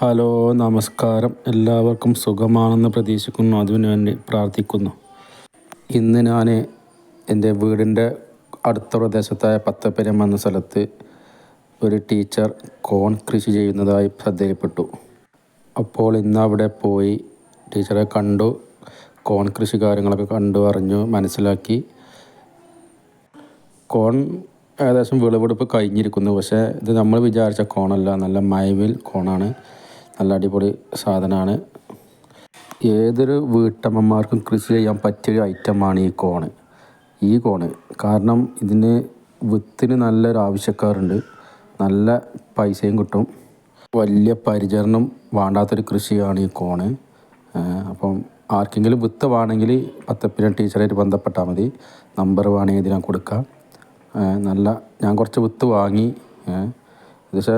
Hello നമസ്കാരം. എല്ലാവർക്കും സുഖമാണെന്ന് പ്രതീക്ഷിക്കുന്നു. അതിന് വേണ്ടി പ്രാർത്ഥിക്കുന്നു. ഇന്ന് ഞാൻ എന്റെ വീടിന്റെ അടുത്ത പ്രദേശത്തായ പത്തപ്പരം എന്ന സ്ഥലത്ത് ഒരു ടീച്ചർ കോൺ കൃഷി ചെയ്യുന്നതായി ശ്രദ്ധയിൽപ്പെട്ടു. അപ്പോൾ ഇന്ന് അവിടെ പോയി ടീച്ചറെ കണ്ടു. കോൺ കൃഷി കാര്യങ്ങളൊക്കെ കണ്ടു അറിഞ്ഞു മനസ്സിലാക്കി. കോൺ ഏകദേശം വിളവെടുപ്പ് കഴിഞ്ഞിരിക്കുന്നു. പക്ഷേ ഇത് നമ്മൾ വിചാരിച്ച കോണല്ല. നല്ല മൈവിൽ കോണാണ്. നല്ല അടിപൊളി സാധനമാണ് ഏതൊരു വീട്ടമ്മമാർക്കും കൃഷി ചെയ്യാൻ പറ്റിയൊരു ഐറ്റമാണ് ഈ കോണ്. ഈ കോണ്. കാരണം ഇതിന് വിത്തിന് നല്ലൊരു ആവശ്യക്കാരുണ്ട്. നല്ല പൈസയും കിട്ടും. വലിയ പരിചരണം വേണ്ടാത്തൊരു കൃഷിയാണ് ഈ കോണ്. അപ്പം ആർക്കെങ്കിലും വിത്ത് വേണമെങ്കിൽ പത്തപ്പിന ടീച്ചറായിട്ട് ബന്ധപ്പെട്ടാൽ മതി. നമ്പർ വേണമെങ്കിൽ ഇത് ഞാൻ കൊടുക്കാം നല്ല ഞാൻ കുറച്ച് വിത്ത് വാങ്ങി. പക്ഷേ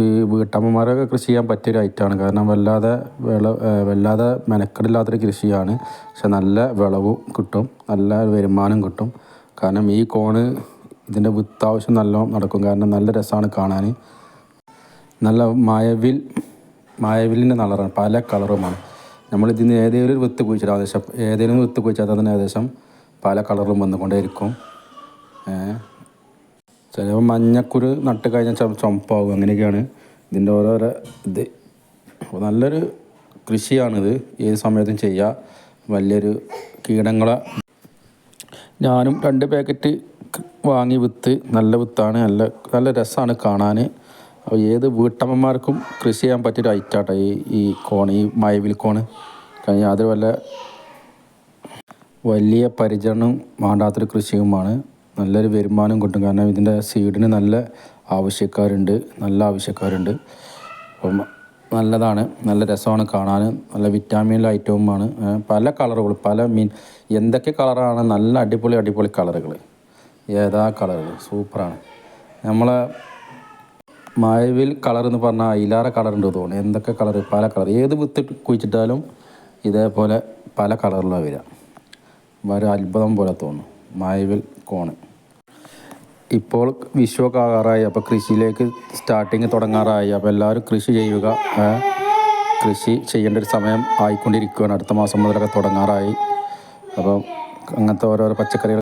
ഈ വീട്ടമ്മമാരൊക്കെ കൃഷി ചെയ്യാൻ പറ്റിയൊരു ഐറ്റമാണ് കാരണം വല്ലാതെ വിള വല്ലാതെ മെനക്കെടില്ലാത്തൊരു കൃഷിയാണ്. പക്ഷെ നല്ല വിളവും കിട്ടും നല്ല വരുമാനം കിട്ടും. കാരണം ഈ കോണ് ഇതിന്റെ വിത്താവശ്യം നല്ലോണം നടക്കും. കാരണം നല്ല രസമാണ് കാണാൻ. നല്ല മായവിൽ മയവിലിന്റെ കളറാണ് പല കളറുമാണ്. നമ്മൾ ഏതെങ്കിലും ഒരു വിത്ത് കുഴിച്ചിട്ട് ഏകദേശം ഏതെങ്കിലും വിത്ത് കുഴിച്ചാൽ തന്നെ ഏകദേശം പല കളറിലും വന്നുകൊണ്ടേയിരിക്കും. ചിലപ്പോൾ മഞ്ഞക്കുരു നട്ട് കഴിഞ്ഞാൽ ചുമപ്പാകും. അങ്ങനെയൊക്കെയാണ് ഇതിന്റെ ഓരോരോ ഇത്. അപ്പോൾ നല്ലൊരു കൃഷിയാണിത്. ഏത് സമയത്തും ചെയ്യുക വലിയൊരു കീടങ്ങളെ ഞാനും രണ്ട് പാക്കറ്റ് വാങ്ങി വിത്ത്. നല്ല വിത്താണ്. നല്ല നല്ല രസമാണ് കാണാൻ അപ്പോൾ ഏത് വീട്ടമ്മമാർക്കും കൃഷി ചെയ്യാൻ പറ്റിയൊരു ഐറ്റാട്ടോ ഈ ഈ കോൺ ഈ മയവിൽ കോണ്. കഴിഞ്ഞാൽ അത് വല്ല വലിയ പരിചരണം വേണ്ടാത്തൊരു കൃഷിയുമാണ്. നല്ലൊരു വരുമാനം കിട്ടും. കാരണം ഇതിന്റെ സീഡിന് നല്ല ആവശ്യക്കാരുണ്ട്. നല്ല ആവശ്യക്കാരുണ്ട്. അപ്പം നല്ലതാണ്. നല്ല രസമാണ് കാണാൻ. നല്ല വിറ്റാമിൻ ഐറ്റവുമാണ് പല കളറുകൾ പല മീൻ എന്തൊക്കെ കളറാണ് നല്ല അടിപൊളി അടിപൊളി കളറുകൾ ഏതാ കളറുകൾ സൂപ്പറാണ്. നമ്മളെ മായവിൽ കളർ എന്ന് പറഞ്ഞാൽ അയിലാറ കളർ ഉണ്ട് തോന്നുന്നു. എന്തൊക്കെ കളർ പല കളർ ഏത് വിത്ത് കുഴിച്ചിട്ടാലും ഇതേപോലെ പല കളറിലാണ് വരിക. വളരെ അത്ഭുതം പോലെ തോന്നും. മായവിൽ കോണ്. ഇപ്പോൾ വിഷുവൊക്കെ ആകാറായി അപ്പോൾ കൃഷിയിലേക്ക് സ്റ്റാർട്ടിങ് തുടങ്ങാറായി. അപ്പോൾ എല്ലാവരും കൃഷി ചെയ്യുക കൃഷി ചെയ്യേണ്ട ഒരു സമയം ആയിക്കൊണ്ടിരിക്കുകയാണ്. അടുത്ത മാസം മുതലൊക്കെ തുടങ്ങാറായി. അപ്പം അങ്ങനത്തെ ഓരോരോ പച്ചക്കറികൾ